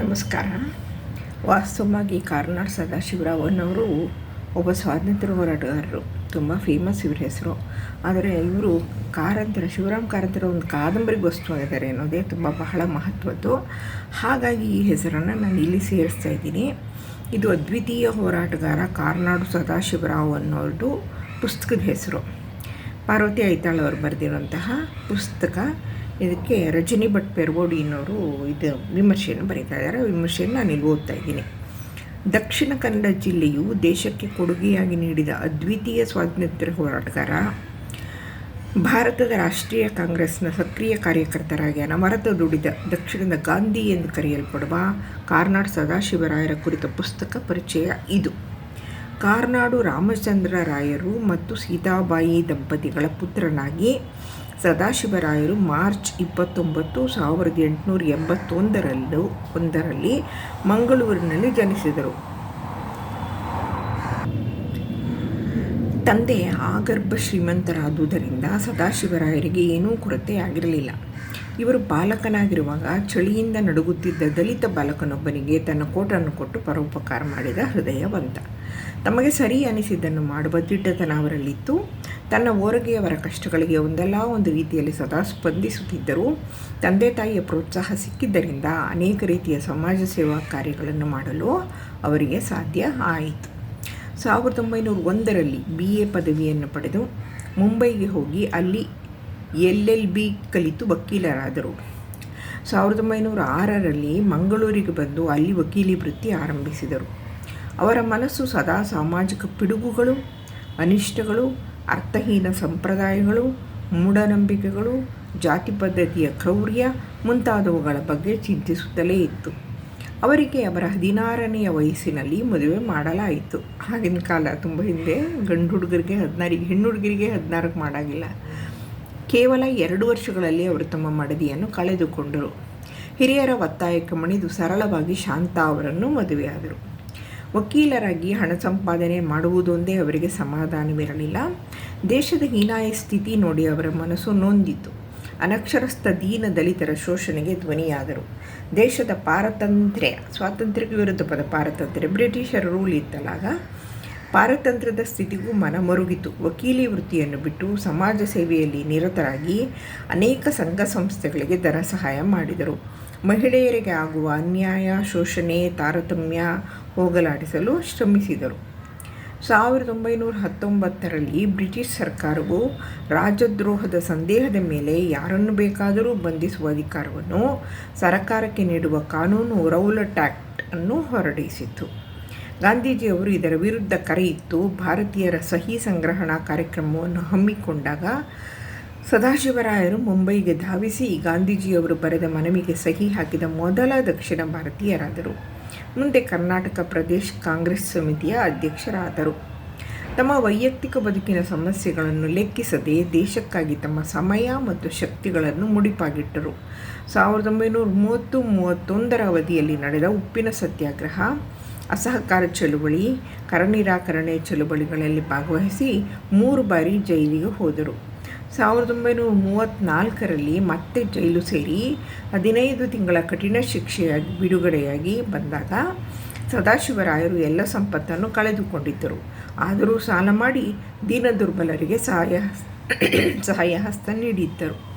ನಮಸ್ಕಾರ. ವಾಸ್ತವವಾಗಿ ಕಾರ್ನಾಡ್ ಸದಾಶಿವರಾವನವರು ಒಬ್ಬ ಸ್ವಾತಂತ್ರ್ಯ ಹೋರಾಟಗಾರರು, ತುಂಬ ಫೇಮಸ್ ಇವ್ರ ಹೆಸರು. ಆದರೆ ಇವರು ಕಾರಂತರ, ಶಿವರಾಮ್ ಕಾರಂತರ ಒಂದು ಕಾದಂಬರಿ ವಸ್ತು ಆಗಿದ್ದಾರೆ ಅನ್ನೋದೇ ತುಂಬ ಬಹಳ ಮಹತ್ವದ್ದು. ಹಾಗಾಗಿ ಈ ಹೆಸರನ್ನು ನಾನು ಇಲ್ಲಿ ಸೇರಿಸ್ತಾ ಇದ್ದೀನಿ. ಇದು ಅದ್ವಿತೀಯ ಹೋರಾಟಗಾರ ಕಾರ್ನಾಡು ಸದಾಶಿವರಾವ್ ಅನ್ನೋದು ಪುಸ್ತಕದ ಹೆಸರು. ಪಾರ್ವತಿ ಐತಾಳ್ ಅವರು ಬರೆದಿರುವಂತಹ ಪುಸ್ತಕ ಇದಕ್ಕೆ ರಜನಿ ಭಟ್ ಪೆರ್ವೋಡಿನವರು ಇದು ವಿಮರ್ಶೆಯನ್ನು ಬರೀತಾ ಇದ್ದಾರೆ ವಿಮರ್ಶೆಯನ್ನು ನಾನು ಇಲ್ಲಿ ಓದ್ತಾ ಇದ್ದೀನಿ. ದಕ್ಷಿಣ ಕನ್ನಡ ಜಿಲ್ಲೆಯು ದೇಶಕ್ಕೆ ಕೊಡುಗೆಯಾಗಿ ನೀಡಿದ ಅದ್ವಿತೀಯ ಸ್ವಾತಂತ್ರ್ಯ ಹೋರಾಟಗಾರ, ಭಾರತದ ರಾಷ್ಟ್ರೀಯ ಕಾಂಗ್ರೆಸ್ನ ಸಕ್ರಿಯ ಕಾರ್ಯಕರ್ತರಾಗಿ ಅನಮರತ ದುಡಿದ ದಕ್ಷಿಣದ ಗಾಂಧಿ ಎಂದು ಕರೆಯಲ್ಪಡುವ ಕಾರ್ನಾಡ್ ಸದಾಶಿವರಾಯರ ಕುರಿತ ಪುಸ್ತಕ ಪರಿಚಯ ಇದು. ಕಾರ್ನಾಡು ರಾಮಚಂದ್ರ ರಾಯರು ಮತ್ತು ಸೀತಾಬಾಯಿ ದಂಪತಿಗಳ ಪುತ್ರನಾಗಿ ಸದಾಶಿವರಾಯರು ಮಾರ್ಚ್ ಇಪ್ಪತ್ತೊಂಬತ್ತು ಸಾವಿರದ ಎಂಟುನೂರ ಎಂಬತ್ತೊಂದರಲ್ಲೂ ಒಂದರಲ್ಲಿ ಮಂಗಳೂರಿನಲ್ಲಿ ಜನಿಸಿದರು. ತಂದೆ ಆಗರ್ಭ ಶ್ರೀಮಂತರಾದುದರಿಂದ ಸದಾಶಿವರಾಯರಿಗೆ ಏನೂ ಕೊರತೆ ಆಗಿರಲಿಲ್ಲ ಇವರು ಬಾಲಕನಾಗಿರುವಾಗ ಚಳಿಯಿಂದ ನಡುಗುತ್ತಿದ್ದ ದಲಿತ ಬಾಲಕನೊಬ್ಬನಿಗೆ ತನ್ನ ಕೋಟನ್ನು ಕೊಟ್ಟು ಪರೋಪಕಾರ ಮಾಡಿದ ಹೃದಯವಂತ. ತಮಗೆ ಸರಿ ಅನಿಸಿದ್ದನ್ನು ಮಾಡುವ ದಿಟ್ಟತನ ಅವರಲ್ಲಿತ್ತು. ತನ್ನ ಓರಗೆಯವರ ಕಷ್ಟಗಳಿಗೆ ಒಂದಲ್ಲ ಒಂದು ರೀತಿಯಲ್ಲಿ ಸದಾ ಸ್ಪಂದಿಸುತ್ತಿದ್ದರು, ತಂದೆ ತಾಯಿಯ ಪ್ರೋತ್ಸಾಹ ಸಿಕ್ಕಿದ್ದರಿಂದ ಅನೇಕ ರೀತಿಯ ಸಮಾಜ ಸೇವಾ ಕಾರ್ಯಗಳನ್ನು ಮಾಡಲು ಅವರಿಗೆ ಸಾಧ್ಯ ಆಯಿತು. ಸಾವಿರದ ಒಂಬೈನೂರ ಒಂದರಲ್ಲಿ ಬಿ ಎ ಪದವಿಯನ್ನು ಪಡೆದು ಮುಂಬೈಗೆ ಹೋಗಿ ಅಲ್ಲಿ ಎಲ್ ಎಲ್ ಬಿ ಕಲಿತು ವಕೀಲರಾದರು. ಸಾವಿರದ ಒಂಬೈನೂರ ಆರರಲ್ಲಿ ಮಂಗಳೂರಿಗೆ ಬಂದು ಅಲ್ಲಿ ವಕೀಲಿ ವೃತ್ತಿ ಆರಂಭಿಸಿದರು. ಅವರ ಮನಸ್ಸು ಸದಾ ಸಾಮಾಜಿಕ ಪಿಡುಗುಗಳು, ಅನಿಷ್ಟಗಳು, ಅರ್ಥಹೀನ ಸಂಪ್ರದಾಯಗಳು, ಮೂಢನಂಬಿಕೆಗಳು, ಜಾತಿ ಪದ್ಧತಿಯ ಕ್ರೌರ್ಯ ಮುಂತಾದವುಗಳ ಬಗ್ಗೆ ಚಿಂತಿಸುತ್ತಲೇ ಇತ್ತು. ಅವರಿಗೆ ಅವರ ಹದಿನಾರನೆಯ ವಯಸ್ಸಿನಲ್ಲಿ ಮದುವೆ ಮಾಡಲಾಯಿತು. ಆಗಿನ ಕಾಲ ತುಂಬ ಹಿಂದೆ ಗಂಡು ಹುಡುಗರಿಗೆ ಹದಿನಾರಿಗೆ, ಹೆಣ್ಣು ಹುಡುಗರಿಗೆ ಹದಿನಾರಕ್ಕೆ ಮಾಡಾಗಿಲ್ಲ. ಕೇವಲ ಎರಡು ವರ್ಷಗಳಲ್ಲಿ ಅವರು ತಮ್ಮ ಮಡದಿಯನ್ನು ಕಳೆದುಕೊಂಡರು. ಹಿರಿಯರ ಒತ್ತಾಯಕ್ಕೆ ಮಣಿದು ಸರಳವಾಗಿ ಶಾಂತ ಅವರನ್ನು ಮದುವೆಯಾದರು. ವಕೀಲರಾಗಿ ಹಣ ಸಂಪಾದನೆ ಮಾಡುವುದೊಂದೇ ಅವರಿಗೆ ಸಮಾಧಾನವಿರಲಿಲ್ಲ. ದೇಶದ ಹೀನಾಯ ಸ್ಥಿತಿ ನೋಡಿ ಅವರ ಮನಸ್ಸು ನೊಂದಿತು. ಅನಕ್ಷರಸ್ಥ ದೀನ ದಲಿತರ ಶೋಷಣೆಗೆ ಧ್ವನಿಯಾದರು. ದೇಶದ ಪಾರತಂತ್ರ್ಯ, ಸ್ವಾತಂತ್ರ್ಯಕ್ಕೆ ವಿರುದ್ಧ ಪದ ಪಾರತಂತ್ರ್ಯ ಬ್ರಿಟಿಷರ ರೂಲ್ ಇತ್ತಲಾಗ ಪಾರತಂತ್ರ್ಯದ ಸ್ಥಿತಿಗೂ ಮನಮರುಗಿತು. ವಕೀಲಿ ವೃತ್ತಿಯನ್ನು ಬಿಟ್ಟು ಸಮಾಜ ಸೇವೆಯಲ್ಲಿ ನಿರತರಾಗಿ ಅನೇಕ ಸಂಘ ಸಂಸ್ಥೆಗಳಿಗೆ ಧನ ಸಹಾಯ ಮಾಡಿದರು. ಮಹಿಳೆಯರಿಗೆ ಆಗುವ ಅನ್ಯಾಯ, ಶೋಷಣೆ, ತಾರತಮ್ಯ ಹೋಗಲಾಡಿಸಲು ಶ್ರಮಿಸಿದರು. ಸಾವಿರದ ಒಂಬೈನೂರ ಹತ್ತೊಂಬತ್ತರಲ್ಲಿ ಬ್ರಿಟಿಷ್ ಸರ್ಕಾರವು ರಾಜದ್ರೋಹದ ಸಂದೇಹದ ಮೇಲೆ ಯಾರನ್ನು ಬೇಕಾದರೂ ಬಂಧಿಸುವ ಅಧಿಕಾರವನ್ನು ಸರಕಾರಕ್ಕೆ ನೀಡುವ ಕಾನೂನು ರೌಲಟ್ ಆ್ಯಕ್ಟ್ ಅನ್ನು ಹೊರಡಿಸಿತು ಗಾಂಧೀಜಿಯವರು ಇದರ ವಿರುದ್ಧ ಕರೆಯಿತ್ತು ಭಾರತೀಯರ ಸಹಿ ಸಂಗ್ರಹಣಾ ಕಾರ್ಯಕ್ರಮವನ್ನು ಹಮ್ಮಿಕೊಂಡಾಗ ಸದಾಶಿವರಾಯರು ಮುಂಬೈಗೆ ಧಾವಿಸಿ ಗಾಂಧೀಜಿಯವರು ಬರೆದ ಮನವಿಗೆ ಸಹಿ ಹಾಕಿದ ಮೊದಲ ದಕ್ಷಿಣ ಭಾರತೀಯರಾದರು. ಮುಂದೆ ಕರ್ನಾಟಕ ಪ್ರದೇಶ ಕಾಂಗ್ರೆಸ್ ಸಮಿತಿಯ ಅಧ್ಯಕ್ಷರಾದರು. ತಮ್ಮ ವೈಯಕ್ತಿಕ ಬದುಕಿನ ಸಮಸ್ಯೆಗಳನ್ನು ಲೆಕ್ಕಿಸದೆ ದೇಶಕ್ಕಾಗಿ ತಮ್ಮ ಸಮಯ ಮತ್ತು ಶಕ್ತಿಗಳನ್ನು ಮುಡಿಪಾಗಿಟ್ಟರು. ಸಾವಿರದ ಒಂಬೈನೂರ ಮೂವತ್ತು, ಮೂವತ್ತೊಂದರ ಅವಧಿಯಲ್ಲಿ ನಡೆದ ಉಪ್ಪಿನ ಸತ್ಯಾಗ್ರಹ ಅಸಹಕಾರ ಚಳುವಳಿ, ಕರನಿರಾಕರಣೆ ಚಳುವಳಿಗಳಲ್ಲಿ ಭಾಗವಹಿಸಿ ಮೂರು ಬಾರಿ ಜೈಲಿಗೆ ಹೋದರು. ಸಾವಿರದ ಒಂಬೈನೂರ ಮೂವತ್ತ್ನಾಲ್ಕರಲ್ಲಿ ಮತ್ತೆ ಜೈಲು ಸೇರಿ ಹದಿನೈದು ತಿಂಗಳ ಕಠಿಣ ಶಿಕ್ಷೆಯಾಗಿ, ಬಿಡುಗಡೆಯಾಗಿ ಬಂದಾಗ ಸದಾಶಿವರಾಯರು ಎಲ್ಲ ಸಂಪತ್ತನ್ನು ಕಳೆದುಕೊಂಡಿದ್ದರು. ಆದರೂ ಸಾಲ ಮಾಡಿ ದೀನ ದುರ್ಬಲರಿಗೆ ಸಹಾಯ ಸಹಾಯ ಹಸ್ತ ನೀಡಿದ್ದರು.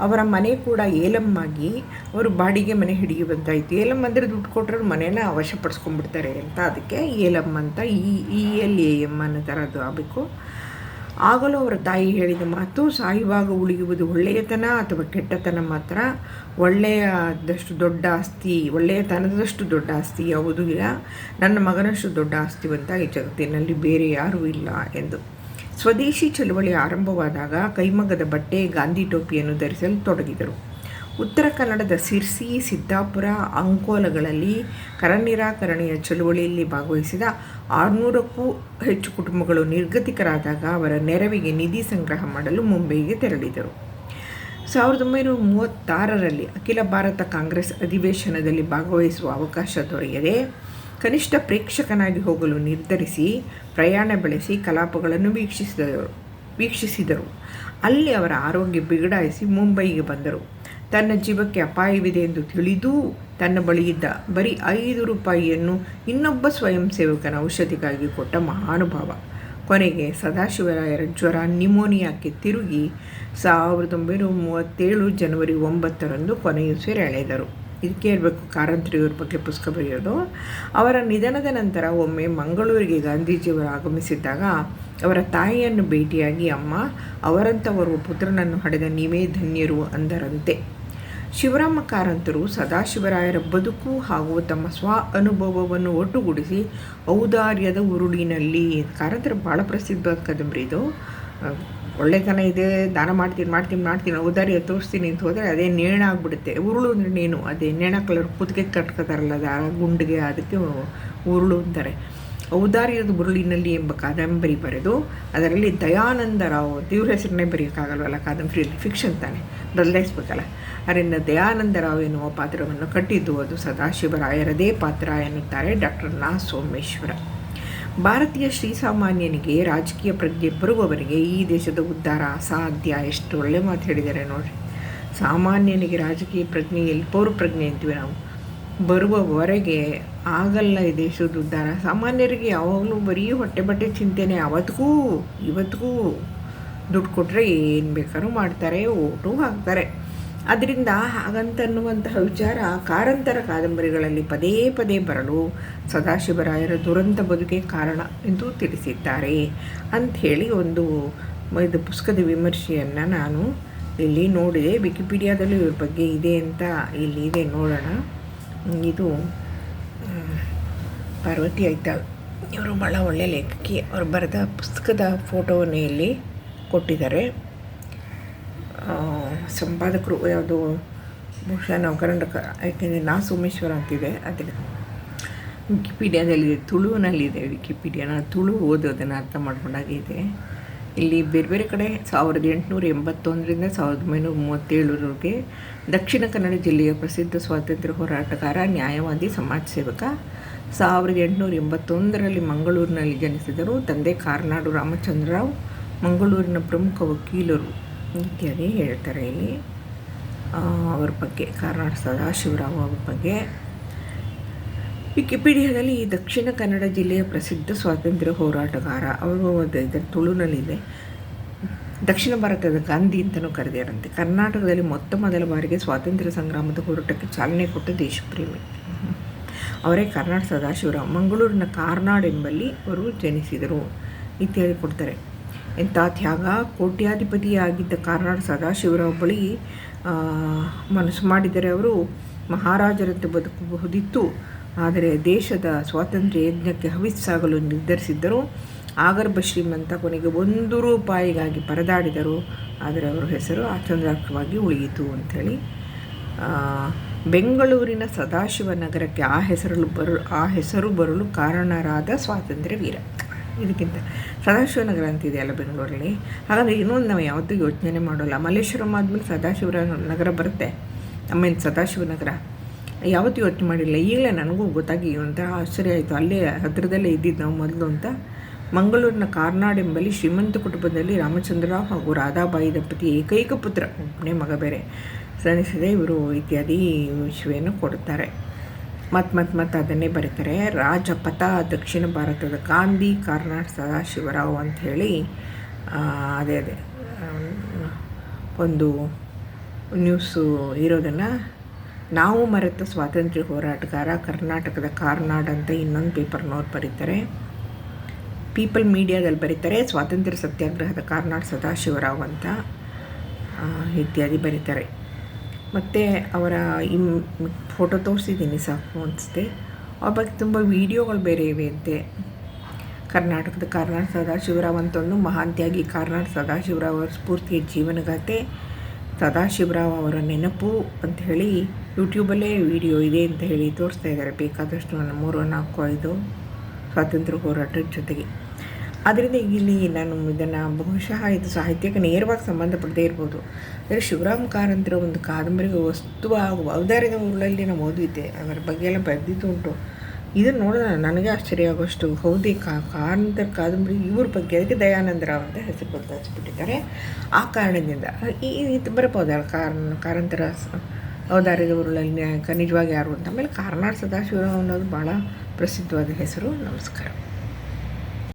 ಅವರ ಮನೆ ಕೂಡ ಏಲಮ್ಮಾಗಿ ಅವರು ಬಾಡಿಗೆ ಮನೆ ಹಿಡಿಯುವಂತಾಯಿತು. ಏಲಮ್ಮ ಅಂದರೆ ದುಡ್ಡು ಕೊಟ್ಟರೆ ಮನೇನ ವಶಪಡಿಸ್ಕೊಂಡ್ಬಿಡ್ತಾರೆ ಅಂತ ಅದಕ್ಕೆ ಏಲಮ್ಮ ಅಂತ E E L A M ಅನ್ನೋ ಥರದ್ದು ಆಗಬೇಕು. ಆಗಲೂ ಅವರ ತಾಯಿ ಹೇಳಿದ ಮಾತು, ಸಾಯುವಾಗ ಉಳಿಯುವುದು ಒಳ್ಳೆಯತನ ಅಥವಾ ಕೆಟ್ಟತನ ಮಾತ್ರ. ಒಳ್ಳೆಯದಷ್ಟು ದೊಡ್ಡ ಆಸ್ತಿ, ಒಳ್ಳೆಯತನದಷ್ಟು ದೊಡ್ಡ ಆಸ್ತಿ ಯಾವುದೂ ಇಲ್ಲ. ನನ್ನ ಮಗನಷ್ಟು ದೊಡ್ಡ ಆಸ್ತಿವಂತ ಈ ಜಗತ್ತಿನಲ್ಲಿ ಬೇರೆ ಯಾರೂ ಇಲ್ಲ ಎಂದು. ಸ್ವದೇಶಿ ಚಳುವಳಿ ಆರಂಭವಾದಾಗ ಕೈಮಗ್ಗದ ಬಟ್ಟೆ ಗಾಂಧಿ ಟೋಪಿಯನ್ನು ಧರಿಸಲು ತೊಡಗಿದರು. ಉತ್ತರ ಕನ್ನಡದ ಸಿರ್ಸಿ, ಸಿದ್ದಾಪುರ, ಅಂಕೋಲಗಳಲ್ಲಿ ಕರನಿರಾಕರಣೆಯ ಚಳುವಳಿಯಲ್ಲಿ ಭಾಗವಹಿಸಿದ ಆರುನೂರಕ್ಕೂ ಹೆಚ್ಚು ಕುಟುಂಬಗಳು ನಿರ್ಗತಿಕರಾದಾಗ ಅವರ ನೆರವಿಗೆ ನಿಧಿ ಸಂಗ್ರಹ ಮಾಡಲು ಮುಂಬೈಗೆ ತೆರಳಿದರು. ಸಾವಿರದ ಒಂಬೈನೂರ ಮೂವತ್ತಾರರಲ್ಲಿ ಅಖಿಲ ಭಾರತ ಕಾಂಗ್ರೆಸ್ ಅಧಿವೇಶನದಲ್ಲಿ ಭಾಗವಹಿಸುವ ಅವಕಾಶ ದೊರೆಯದೆ ಕನಿಷ್ಠ ಪ್ರೇಕ್ಷಕನಾಗಿ ಹೋಗಲು ನಿರ್ಧರಿಸಿ ಪ್ರಯಾಣ ಬೆಳೆಸಿ ಕಲಾಪಗಳನ್ನು ವೀಕ್ಷಿಸಿದರು. ವೀಕ್ಷಿಸಿದರು. ಅಲ್ಲಿ ಅವರ ಆರೋಗ್ಯ ಬಿಗಡಾಯಿಸಿ ಮುಂಬೈಗೆ ಬಂದರು. ತನ್ನ ಜೀವಕ್ಕೆ ಅಪಾಯವಿದೆ ಎಂದು ತಿಳಿದೂ ತನ್ನ ಬಳಿಯಿದ್ದ ಬರೀ ಐದು ರೂಪಾಯಿಯನ್ನು ಇನ್ನೊಬ್ಬ ಸ್ವಯಂ ಸೇವಕನ ಔಷಧಿಗಾಗಿ ಕೊಟ್ಟ ಮಹಾನುಭಾವ. ಕೊನೆಗೆ ಸದಾಶಿವರಾಯರ ಜ್ವರ ನಿಮೋನಿಯಾಕ್ಕೆ ತಿರುಗಿ ಸಾವಿರದ ಒಂಬೈನೂರ ಮೂವತ್ತೇಳು ಜನವರಿ ಒಂಬತ್ತರಂದು ಕೊನೆಯುಸಿರೆಳೆದರು. ಇದಕ್ಕೆ ಇರಬೇಕು ಕಾರಂತ್ರಿಯವ್ರ ಬಗ್ಗೆ ಪುಸ್ತಕ ಬರೆಯೋದು. ಅವರ ನಿಧನದ ನಂತರ ಒಮ್ಮೆ ಮಂಗಳೂರಿಗೆ ಗಾಂಧೀಜಿಯವರು ಆಗಮಿಸಿದ್ದಾಗ ಅವರ ತಾಯಿಯನ್ನು ಭೇಟಿಯಾಗಿ ಅಮ್ಮ ಅವರಂಥವರು ಪುತ್ರನನ್ನು ಹಡೆದ ನೀವೇ ಧನ್ಯರು ಅಂದರಂತೆ. ಶಿವರಾಮ ಕಾರಂತರು ಸದಾಶಿವರಾಯರ ಬದುಕು ಹಾಗೂ ತಮ್ಮ ಸ್ವ ಅನುಭವವನ್ನು ಒಟ್ಟುಗೂಡಿಸಿ ಔದಾರ್ಯದ ಉರುಳಿನಲ್ಲಿ ಕಾರಂತರ ಭಾಳ ಪ್ರಸಿದ್ಧ ಕಾದಂಬರಿ ಇದು. ಒಳ್ಳೆತನ ಇದೆ, ದಾನ ಮಾಡ್ತೀನಿ ಮಾಡ್ತೀನಿ ಮಾಡ್ತೀನಿ ಔದಾರ್ಯ ತೋರಿಸ್ತೀನಿ ಅಂತ ಹೋದರೆ ಅದೇ ನೇಣಾಗ್ಬಿಡುತ್ತೆ. ಉರುಳು ಅಂದ್ರೆ ನೇಣು ಅದೇ ನೇಣ ಕಲರ್ ಕುತ್ತಿಗೆ ಕಟ್ಕೋತಾರಲ್ಲ ಅದು ಆ ಗುಂಡಿಗೆ ಅದಕ್ಕೆ ಉರುಳು ಅಂತಾರೆ. ಔದಾರ್ಯದ ಬುರುಳಿನಲ್ಲಿ ಎಂಬ ಕಾದಂಬರಿ ಬರೆದು ಅದರಲ್ಲಿ ದಯಾನಂದ ರಾವ್ ದೇವ್ರ ಹೆಸರನ್ನೇ ಬರೆಯೋಕ್ಕಾಗಲ್ವಲ್ಲ ಕಾದಂಬರಿಯಲ್ಲಿ ಫಿಕ್ಷನ್ ತಾನೆ, ಬದಲಾಯಿಸ್ಬೇಕಲ್ಲ. ಅದರಿಂದ ದಯಾನಂದ ರಾವ್ ಎನ್ನುವ ಪಾತ್ರವನ್ನು ಕಟ್ಟಿದ್ದು ಅದು ಸದಾಶಿವರಾಯರದೇ ಪಾತ್ರ ಎನ್ನುತ್ತಾರೆ ಡಾಕ್ಟರ್ ನಾ ಸೋಮೇಶ್ವರ. ಭಾರತೀಯ ಶ್ರೀಸಾಮಾನ್ಯನಿಗೆ ರಾಜಕೀಯ ಪ್ರಜ್ಞೆ ಬರುವವರಿಗೆ ಈ ದೇಶದ ಉದ್ಧಾರ ಅಸಾಧ್ಯ ಎಷ್ಟು ಒಳ್ಳೆ ಮಾತು ಹೇಳಿದ್ದಾರೆ ನೋಡಿ ಸಾಮಾನ್ಯನಿಗೆ ರಾಜಕೀಯ ಪ್ರಜ್ಞೆ ಎಲ್ಲಿ ಪೌರ ಪ್ರಜ್ಞೆ ಅಂತೀವಿ ನಾವು. ಬರುವವರೆಗೆ ಆಗಲ್ಲ ಈ ದೇಶದ ಉದ್ಧಾರ. ಸಾಮಾನ್ಯರಿಗೆ ಯಾವಾಗಲೂ ಬರೀ ಹೊಟ್ಟೆ ಬಟ್ಟೆ ಚಿಂತೆನೆ. ಅವತ್ತಿಗೂ, ಇವತ್ತಿಗೂ ದುಡ್ಡು ಕೊಟ್ಟರೆ ಏನು ಬೇಕಾದ್ರೂ ಮಾಡ್ತಾರೆ, ಓಟು ಹಾಕ್ತಾರೆ. ಅದರಿಂದ ಹಾಗಂತನ್ನುವಂತಹ ವಿಚಾರ ಕಾರಂತರ ಕಾದಂಬರಿಗಳಲ್ಲಿ ಪದೇ ಪದೇ ಬರಲು ಸದಾಶಿವರಾಯರ ದುರಂತ ಬದುಕೆ ಕಾರಣ ಎಂದು ತಿಳಿಸಿದ್ದಾರೆ ಅಂಥೇಳಿ ಒಂದು ಇದು ಪುಸ್ತಕದ ವಿಮರ್ಶೆಯನ್ನು ನಾನು ಇಲ್ಲಿ ನೋಡಿದೆ. ವಿಕಿಪೀಡಿಯಾದಲ್ಲೂ ಇವ್ರ ಬಗ್ಗೆ ಇದೆ ಅಂತ ಇಲ್ಲಿ ಇದೆ, ನೋಡೋಣ. ಇದು ಪಾರ್ವತಿ ಆಯ್ತಾ? ಇವರು ಭಾಳ ಒಳ್ಳೆಯ ಲೇಖಕಿ. ಅವರು ಬರೆದ ಪುಸ್ತಕದ ಫೋಟೋವನ್ನು ಇಲ್ಲಿ ಕೊಟ್ಟಿದ್ದಾರೆ. ಸಂಪಾದಕರು ಯಾವುದು ಬಹುಶಃ ನಾವು ಕರ್ನಾಟಕ ಯಾಕೆಂದರೆ ನಾ ಸೋಮೇಶ್ವರ ಅಂತಿದೆ ಅದಕ್ಕೆ ವಿಕಿಪೀಡಿಯಾದಲ್ಲಿದೆ ತುಳುವಿನಲ್ಲಿದೆ, ವಿಕಿಪೀಡಿಯಾ. ನಾನು ತುಳು ಓದೋದನ್ನು ಅರ್ಥ ಮಾಡ್ಕೊಂಡಾಗಿದೆ ಇಲ್ಲಿ ಬೇರೆ ಬೇರೆ ಕಡೆ ಸಾವಿರದ ಎಂಟುನೂರ ಎಂಬತ್ತೊಂದರಿಂದ ಸಾವಿರದ ಒಂಬೈನೂರ ಮೂವತ್ತೇಳರವರೆಗೆ ದಕ್ಷಿಣ ಕನ್ನಡ ಜಿಲ್ಲೆಯ ಪ್ರಸಿದ್ಧ ಸ್ವಾತಂತ್ರ್ಯ ಹೋರಾಟಗಾರ, ನ್ಯಾಯವಾದಿ, ಸಮಾಜ ಸೇವಕ ಸಾವಿರದ ಎಂಟುನೂರ ಎಂಬತ್ತೊಂದರಲ್ಲಿ ಮಂಗಳೂರಿನಲ್ಲಿ ಜನಿಸಿದರು. ತಂದೆ ಕಾರ್ನಾಡು ರಾಮಚಂದ್ರರಾವ್, ಮಂಗಳೂರಿನ ಪ್ರಮುಖ ವಕೀಲರು. ಇತ್ಯಾದಿ ಹೇಳ್ತಾರೆ ಇಲ್ಲಿ ಅವ್ರ ಬಗ್ಗೆ ಕಾರ್ನಾಡ್ ಸದಾಶಿವರಾವ್ ಅವ್ರ ಬಗ್ಗೆ. ವಿಕಿಪೀಡಿಯಾದಲ್ಲಿ ಈ ದಕ್ಷಿಣ ಕನ್ನಡ ಜಿಲ್ಲೆಯ ಪ್ರಸಿದ್ಧ ಸ್ವಾತಂತ್ರ್ಯ ಹೋರಾಟಗಾರ, ಅವರು ಇದರ ತುಳುನಲ್ಲಿದೆ. ದಕ್ಷಿಣ ಭಾರತದ ಗಾಂಧಿ ಅಂತಲೂ ಕರೆದಿರಂತೆ ಕರ್ನಾಟಕದಲ್ಲಿ ಮೊತ್ತ ಮೊದಲ ಬಾರಿಗೆ ಸ್ವಾತಂತ್ರ್ಯ ಸಂಗ್ರಾಮದ ಹೋರಾಟಕ್ಕೆ ಚಾಲನೆ ಕೊಟ್ಟ ದೇಶಪ್ರೇಮಿ. ಅವರೇ ಕರ್ನಾಟಕ ಸದಾಶಿವರಾವ್ ಮಂಗಳೂರಿನ ಕಾರ್ನಾಡ್ ಎಂಬಲ್ಲಿ ಅವರು ಜನಿಸಿದರು. ಇತ್ಯಾದಿ ಕೊಡ್ತಾರೆ. ಎಂಥ ತ್ಯಾಗ? ಕೋಟ್ಯಾಧಿಪತಿಯಾಗಿದ್ದ ಕಾರ್ನಾಡ್ ಸದಾಶಿವರಾವ್ ಬಳಿ ಮನಸ್ಸು ಮಾಡಿದರೆ ಅವರು ಮಹಾರಾಜರಂತೆ ಬದುಕಬಹುದಿತ್ತು. ಆದರೆ ದೇಶದ ಸ್ವಾತಂತ್ರ್ಯ ಯಜ್ಞಕ್ಕೆ ಹವಿಸ್ಸಾಗಲು ನಿರ್ಧರಿಸಿದ್ದರು. ಆಗರ್ಭ ಶ್ರೀಮಂತ ಕೊನೆಗೆ ಒಂದು ರೂಪಾಯಿಗಾಗಿ ಪರದಾಡಿದರು. ಆದರೆ ಅವರ ಹೆಸರು ಆಚಂದ್ರಾರ್ಕವಾಗಿ ಉಳಿಯಿತು ಅಂಥೇಳಿ. ಬೆಂಗಳೂರಿನ ಸದಾಶಿವ ನಗರಕ್ಕೆ ಆ ಹೆಸರು ಬರಲು ಆ ಹೆಸರು ಬರಲು ಕಾರಣರಾದ ಸ್ವಾತಂತ್ರ್ಯ ವೀರ ಇದಕ್ಕಿಂತ. ಸದಾಶಿವ ನಗರ ಅಂತಿದೆಯಲ್ಲ ಬೆಂಗಳೂರಲ್ಲಿ? ಹಾಗಾದರೆ ಇನ್ನೊಂದು ನಾವು ಯಾವತ್ತೂ ಯೋಚನೆ ಮಾಡೋಲ್ಲ. ಮಲ್ಲೇಶ್ವರಂ ಆದಮೇಲೆ ಸದಾಶಿವರ ನಗರ ಬರುತ್ತೆ. ಆಮೇಲೆ ಸದಾಶಿವ ನಗರ. ಯಾವತ್ತೂ ಯೋಚನೆ ಮಾಡಿಲ್ಲ. ಈಗಲೇ ನನಗೂ ಗೊತ್ತಾಗಿ ಒಂಥರ ಆಶ್ಚರ್ಯ ಆಯಿತು. ಅಲ್ಲೇ ಹತ್ತಿರದಲ್ಲೇ ಇದ್ದಿದ್ದು ನಾವು ಮೊದಲು ಅಂತ. ಮಂಗಳೂರಿನ ಕಾರ್ನಾಡ್ ಎಂಬಲ್ಲಿ ಶ್ರೀಮಂತ ಕುಟುಂಬದಲ್ಲಿ ರಾಮಚಂದ್ರರಾವ್ ಹಾಗೂ ರಾಧಾಬಾಯಿ ದಂಪತಿ ಏಕೈಕ ಪುತ್ರ, ಒಬ್ಬನೇ ಮಗ ಬೇರೆ. ಸಲ್ಲಿಸಿದೆ ಇವರು ಇತ್ಯಾದಿ ವಿಷಯವನ್ನು ಕೊಡುತ್ತಾರೆ. ಮತ್ತು ಮತ್ತು ಮತ್ತು ಅದನ್ನೇ ಬರೀತಾರೆ. ರಾಜಪಥ ದಕ್ಷಿಣ ಭಾರತದ ಗಾಂಧಿ, ಕಾರ್ನಾಡ್ ಸದಾಶಿವರಾವ್ ಅಂಥೇಳಿ ಅದೇ ಅದೇ, ಒಂದು ನ್ಯೂಸು ಇರೋದನ್ನು ನಾವು ಮರೆತ ಸ್ವಾತಂತ್ರ್ಯ ಹೋರಾಟಗಾರ ಕರ್ನಾಟಕದ ಕಾರ್ನಾಡ್ ಅಂತ ಇನ್ನೊಂದು ಪೇಪರ್ನವ್ರು ಬರೀತಾರೆ. ಪೀಪಲ್ ಮೀಡಿಯಾದಲ್ಲಿ ಬರೀತಾರೆ, ಸ್ವಾತಂತ್ರ್ಯ ಸತ್ಯಾಗ್ರಹದ ಕಾರ್ನಾಡ್ ಸದಾಶಿವರಾವ್ ಅಂತ ಇತ್ಯಾದಿ ಬರೀತಾರೆ. ಮತ್ತು ಅವರ ಇಮ್ ಫೋಟೋ ತೋರಿಸಿದ್ದೀನಿ ಸಾಕು ಅನಿಸುತ್ತೆ. ಅವ್ರ ಬಗ್ಗೆ ತುಂಬ ವೀಡಿಯೋಗಳು ಬೇರೆ ಇವೆ ಅಂತೆ. ಕರ್ನಾಟಕದ ಕಾರ್ನಾಡ್ ಸದಾಶಿವರಾವ್ ಅಂತಂದು ಮಹಾಂತ್ಯಾಗಿ ಕಾರ್ನಾಡ್ ಸದಾಶಿವರಾವ್ ಅವರ ಸ್ಫೂರ್ತಿಯ ಜೀವನಗಾಥೆ, ಸದಾಶಿವರಾವ್ ಅವರ ನೆನಪು ಅಂತ ಹೇಳಿ ಯೂಟ್ಯೂಬಲ್ಲೇ ವಿಡಿಯೋ ಇದೆ ಅಂತ ಹೇಳಿ ತೋರಿಸ್ತಾ ಇದ್ದಾರೆ. ಬೇಕಾದಷ್ಟು ಮೂರು ನಾಲ್ಕು ಐದು ಸ್ವಾತಂತ್ರ್ಯ ಹೋರಾಟದ ಜೊತೆಗೆ. ಅದರಿಂದ ಇಲ್ಲಿ ನಾನು ಇದನ್ನು ಬಹುಶಃ ಇದು ಸಾಹಿತ್ಯಕ್ಕೆ ನೇರವಾಗಿ ಸಂಬಂಧಪಡದೇ ಇರ್ಬೋದು. ಅಂದರೆ ಶಿವರಾಮ್ ಕಾರಂತರ ಒಂದು ಕಾದಂಬರಿಗೆ ವಸ್ತು ಔದಾರ್ಯದ ಊರಲ್ಲಿ ನಾವು ಓದಿದ್ದೆ ಅದರ ಬಗ್ಗೆ ಎಲ್ಲ ಬರೆದಿದ್ದು ಉಂಟು. ಇದನ್ನು ನೋಡಿದ್ರೆ ನನಗೆ ಆಶ್ಚರ್ಯ ಆಗೋಷ್ಟು. ಹೌದಿ ಕಾ ಕಾರಂತರ ಕಾದಂಬರಿ ಇವ್ರ ಬಗ್ಗೆ. ಅದಕ್ಕೆ ದಯಾನಂದರಾವ್ ಅಂತ ಹೆಸರು ಹಚ್ಚಿಬಿಟ್ಟಿದ್ದಾರೆ. ಆ ಕಾರಣದಿಂದ. ಈ ಇದು ಬರಬಹುದಲ್ಲ? ಕಾರಣ, ಕಾರಂತರ ಅವಧಾರದ ನಾಯಕ ನಿಜವಾಗಿ ಯಾರು ಅಂತ. ಆಮೇಲೆ ಕಾರ್ನಾಡ್ ಸದಾಶಿವರಾವ್ ಅನ್ನೋದು ಭಾಳ ಪ್ರಸಿದ್ಧವಾದ ಹೆಸರು. ನಮಸ್ಕಾರ.